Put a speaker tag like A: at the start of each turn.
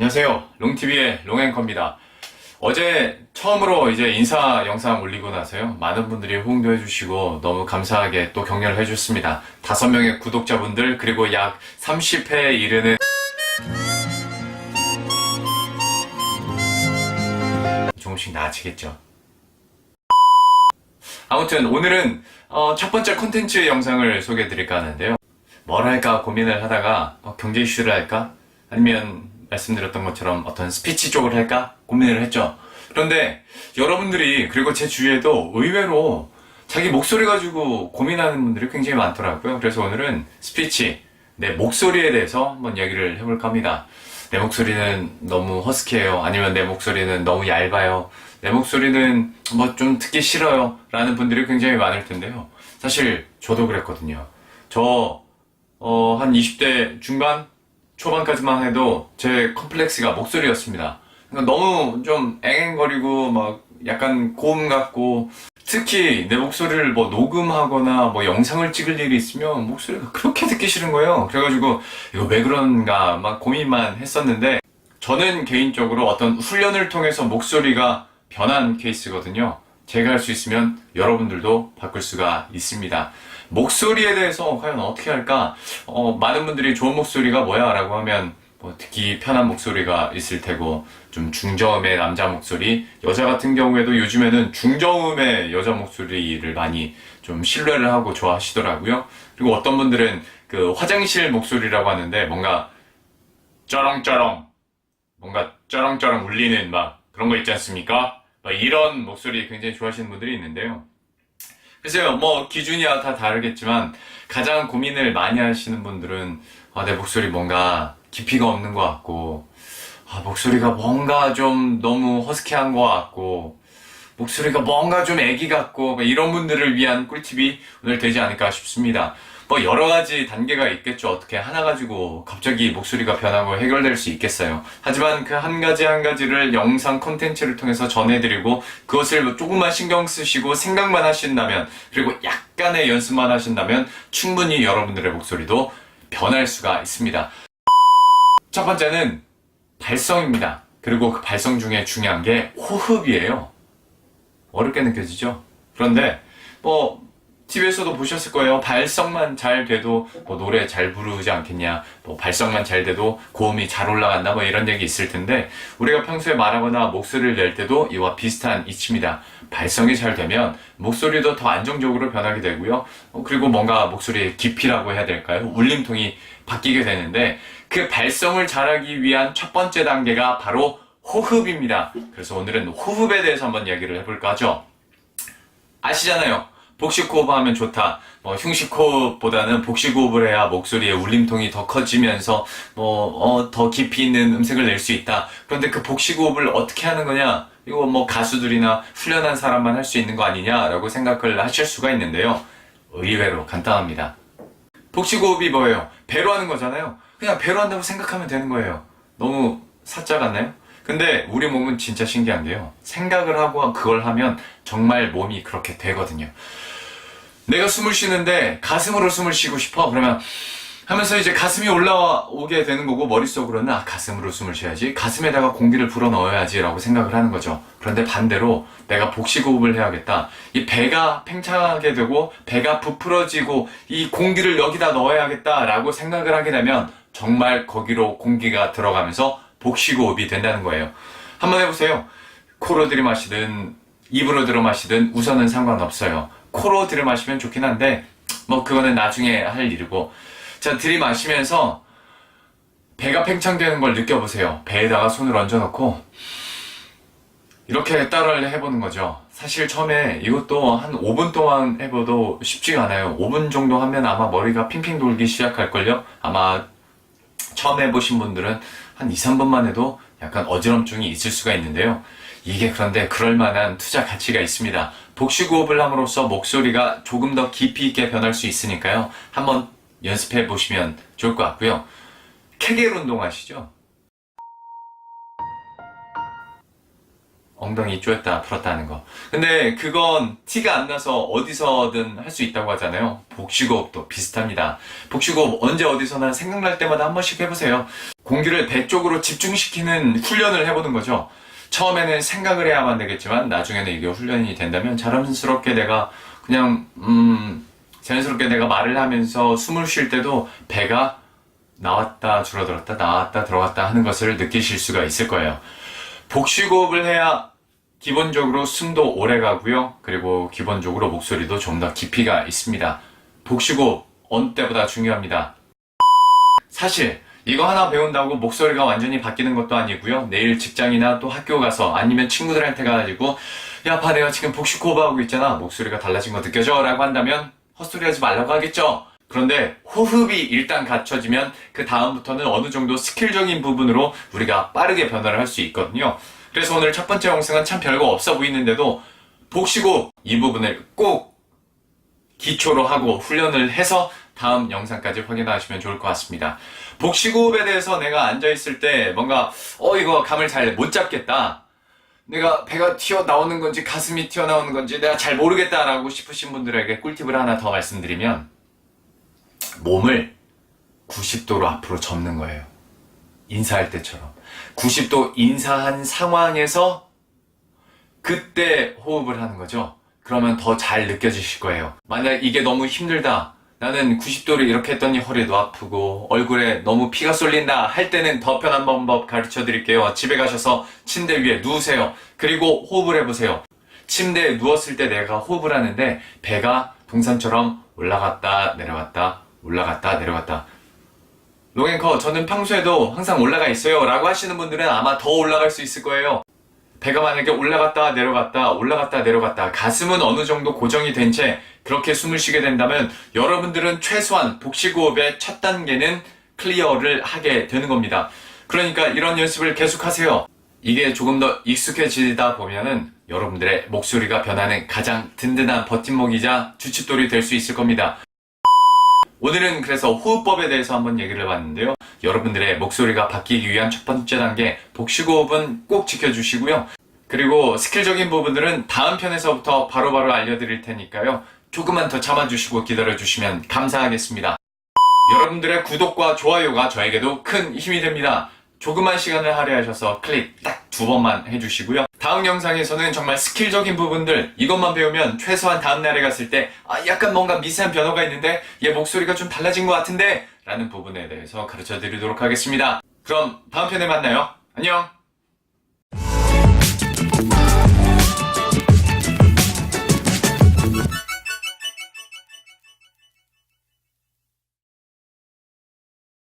A: 안녕하세요. 롱TV의 롱앵커입니다. 어제 처음으로 이제 인사 영상 올리고 나서요. 많은 분들이 호응도 해주시고 너무 감사하게 또 격려를 해주셨습니다. 다섯 명의 구독자분들 그리고 약 30회에 이르는 조금씩 나아지겠죠. 아무튼 오늘은 어, 첫 번째 콘텐츠 영상을 소개해 드릴까 하는데요. 뭘 할까 고민을 하다가 어, 경제 이슈를 할까? 아니면 말씀드렸던 것처럼 어떤 스피치 쪽을 할까? 고민을 했죠. 그런데 여러분들이 그리고 제 주위에도 의외로 자기 목소리 가지고 고민하는 분들이 굉장히 많더라고요. 그래서 오늘은 스피치, 내 목소리에 대해서 한번 이야기를 해볼까 합니다. 내 목소리는 너무 허스키해요. 아니면 내 목소리는 너무 얇아요. 내 목소리는 뭐 좀 듣기 싫어요. 라는 분들이 굉장히 많을 텐데요. 사실 저도 그랬거든요. 저, 어, 한 20대 중반? 초반까지만 해도 제 컴플렉스가 목소리였습니다. 그러니까 너무 좀 앵앵거리고 막 약간 고음 같고 특히 내 목소리를 뭐 녹음하거나 뭐 영상을 찍을 일이 있으면 목소리가 그렇게 듣기 싫은 거예요. 그래가지고 이거 왜 그런가 막 고민만 했었는데 저는 개인적으로 어떤 훈련을 통해서 목소리가 변한 케이스거든요. 제가 할 수 있으면 여러분들도 바꿀 수가 있습니다. 목소리에 대해서 과연 어떻게 할까? 어, 많은 분들이 좋은 목소리가 뭐야? 라고 하면 뭐 듣기 편한 목소리가 있을 테고 좀 중저음의 남자 목소리 여자 같은 경우에도 요즘에는 중저음의 여자 목소리를 많이 좀 신뢰를 하고 좋아하시더라고요 그리고 어떤 분들은 그 화장실 목소리라고 하는데 뭔가 쩌렁쩌렁 뭔가 쩌렁쩌렁 울리는 막 그런 거 있지 않습니까? 막 이런 목소리 굉장히 좋아하시는 분들이 있는데요 글쎄요, 뭐, 기준이야 다 다르겠지만, 가장 고민을 많이 하시는 분들은, 아, 내 목소리 뭔가 깊이가 없는 것 같고, 아, 목소리가 뭔가 좀 너무 허스키한 것 같고, 목소리가 뭔가 좀 애기 같고, 뭐 이런 분들을 위한 꿀팁이 오늘 되지 않을까 싶습니다. 뭐, 여러 가지 단계가 있겠죠. 어떻게 하나 가지고 갑자기 목소리가 변하고 해결될 수 있겠어요. 하지만 그 한 가지 한 가지를 영상 콘텐츠를 통해서 전해드리고, 그것을 조금만 신경 쓰시고 생각만 하신다면, 그리고 약간의 연습만 하신다면, 충분히 여러분들의 목소리도 변할 수가 있습니다. 첫 번째는 발성입니다. 그리고 그 발성 중에 중요한 게 호흡이에요. 어렵게 느껴지죠? 그런데 뭐 TV에서도 보셨을 거예요. 발성만 잘 돼도 뭐 노래 잘 부르지 않겠냐. 뭐 발성만 잘 돼도 고음이 잘 올라간다. 뭐 이런 얘기 있을 텐데 우리가 평소에 말하거나 목소리를 낼 때도 이와 비슷한 이치입니다. 발성이 잘 되면 목소리도 더 안정적으로 변하게 되고요. 어, 그리고 뭔가 목소리의 깊이라고 해야 될까요? 울림통이 바뀌게 되는데 그 발성을 잘하기 위한 첫 번째 단계가 바로 호흡입니다. 그래서 오늘은 호흡에 대해서 한번 이야기를 해볼까 하죠. 아시잖아요. 복식호흡 하면 좋다. 뭐 흉식호흡보다는 복식호흡을 해야 목소리의 울림통이 더 커지면서 뭐더 깊이 있는 음색을 낼 수 있다. 그런데 그 복식호흡을 어떻게 하는 거냐? 이거 뭐 가수들이나 훈련한 사람만 할 수 있는 거 아니냐라고 생각을 하실 수가 있는데요. 의외로 간단합니다. 복식호흡이 뭐예요? 배로 하는 거잖아요. 그냥 배로 한다고 생각하면 되는 거예요. 너무 사짜 같나요? 근데 우리 몸은 진짜 신기한 게요. 생각을 하고 그걸 하면 정말 몸이 그렇게 되거든요. 내가 숨을 쉬는데 가슴으로 숨을 쉬고 싶어. 그러면 하면서 이제 가슴이 올라오게 되는 거고 머릿속으로는 아 가슴으로 숨을 쉬어야지. 가슴에다가 공기를 불어 넣어야지 라고 생각을 하는 거죠. 그런데 반대로 내가 복식호흡을 해야겠다. 이 배가 팽창하게 되고 배가 부풀어지고 이 공기를 여기다 넣어야겠다 라고 생각을 하게 되면 정말 거기로 공기가 들어가면서 복식호흡이 된다는 거예요. 한번 해보세요. 코로 들이마시든 입으로 들어마시든 우선은 상관없어요 코로 들이마시면 좋긴 한데 뭐 그거는 나중에 할 일이고 자, 들이마시면서 배가 팽창되는 걸 느껴보세요. 배에다가 손을 얹어놓고 이렇게 따라를 해보는 거죠. 사실 처음에 이것도 한 5분 동안 해봐도 쉽지가 않아요. 5분 정도 하면 아마 머리가 핑핑 돌기 시작할걸요? 아마 처음 해보신 분들은 한 2, 3분만 해도 약간 어지럼증이 있을 수가 있는데요. 이게 그런데 그럴 만한 투자 가치가 있습니다. 복식호흡을 함으로써 목소리가 조금 더 깊이 있게 변할 수 있으니까요. 한번 연습해 보시면 좋을 것 같고요. 케겔 운동 아시죠? 엉덩이 쪼였다 풀었다 하는 거. 근데 그건 티가 안 나서 어디서든 할 수 있다고 하잖아요. 복식호흡도 비슷합니다. 복식호흡 언제 어디서나 생각날 때마다 한 번씩 해보세요. 공기를 배 쪽으로 집중시키는 훈련을 해보는 거죠. 처음에는 생각을 해야만 되겠지만 나중에는 이게 훈련이 된다면 자연스럽게 내가 그냥 음 자연스럽게 내가 말을 하면서 숨을 쉴 때도 배가 나왔다 줄어들었다 나왔다 들어갔다 하는 것을 느끼실 수가 있을 거예요. 복식호흡을 해야 기본적으로 숨도 오래 가고요. 그리고 기본적으로 목소리도 좀 더 깊이가 있습니다. 복식호흡 어느 때보다 중요합니다. 사실 이거 하나 배운다고 목소리가 완전히 바뀌는 것도 아니고요. 내일 직장이나 또 학교 가서 아니면 친구들한테 가가지고 야, 봐 내가 지금 복식 호흡하고 있잖아. 목소리가 달라진 거 느껴져? 라고 한다면 헛소리 하지 말라고 하겠죠. 그런데 호흡이 일단 갖춰지면 그 다음부터는 어느 정도 스킬적인 부분으로 우리가 빠르게 변화를 할 수 있거든요. 그래서 오늘 첫 번째 영상은 참 별거 없어 보이는데도 복식호흡 이 부분을 꼭 기초로 하고 훈련을 해서 다음 영상까지 확인하시면 좋을 것 같습니다. 복식호흡에 대해서 내가 앉아있을 때 뭔가 어 이거 감을 잘 못 잡겠다. 내가 배가 튀어나오는 건지 가슴이 튀어나오는 건지 내가 잘 모르겠다라고 싶으신 분들에게 꿀팁을 하나 더 말씀드리면 몸을 90도로 앞으로 접는 거예요. 인사할 때처럼. 90도 인사한 상황에서 그때 호흡을 하는 거죠. 그러면 더 잘 느껴지실 거예요. 만약 이게 너무 힘들다. 나는 90도를 이렇게 했더니 허리도 아프고 얼굴에 너무 피가 쏠린다 할 때는 더 편한 방법 가르쳐 드릴게요. 집에 가셔서 침대 위에 누우세요. 그리고 호흡을 해보세요. 침대에 누웠을 때 내가 호흡을 하는데 배가 동산처럼 올라갔다 내려갔다 올라갔다 내려갔다 로겐커 저는 평소에도 항상 올라가 있어요 라고 하시는 분들은 아마 더 올라갈 수 있을 거예요 배가 만약에 올라갔다 내려갔다 올라갔다 내려갔다 가슴은 어느 정도 고정이 된 채 그렇게 숨을 쉬게 된다면 여러분들은 최소한 복식호흡의 첫 단계는 클리어를 하게 되는 겁니다. 그러니까 이런 연습을 계속 하세요. 이게 조금 더 익숙해지다 보면은 여러분들의 목소리가 변하는 가장 든든한 버팀목이자 주춧돌이 될 수 있을 겁니다 오늘은 그래서 호흡법에 대해서 한번 얘기를 해봤는데요. 여러분들의 목소리가 바뀌기 위한 첫 번째 단계 복식호흡은 꼭 지켜주시고요. 그리고 스킬적인 부분들은 다음 편에서부터 바로바로 알려드릴 테니까요. 조금만 더 참아주시고 기다려주시면 감사하겠습니다. 여러분들의 구독과 좋아요가 저에게도 큰 힘이 됩니다. 조그만 시간을 할애하셔서 클릭 딱 두 번만 해주시고요. 다음 영상에서는 정말 스킬적인 부분들 이것만 배우면 최소한 다음 날에 갔을 때 아, 약간 뭔가 미세한 변화가 있는데 얘 목소리가 좀 달라진 것 같은데 라는 부분에 대해서 가르쳐 드리도록 하겠습니다. 그럼 다음 편에 만나요. 안녕!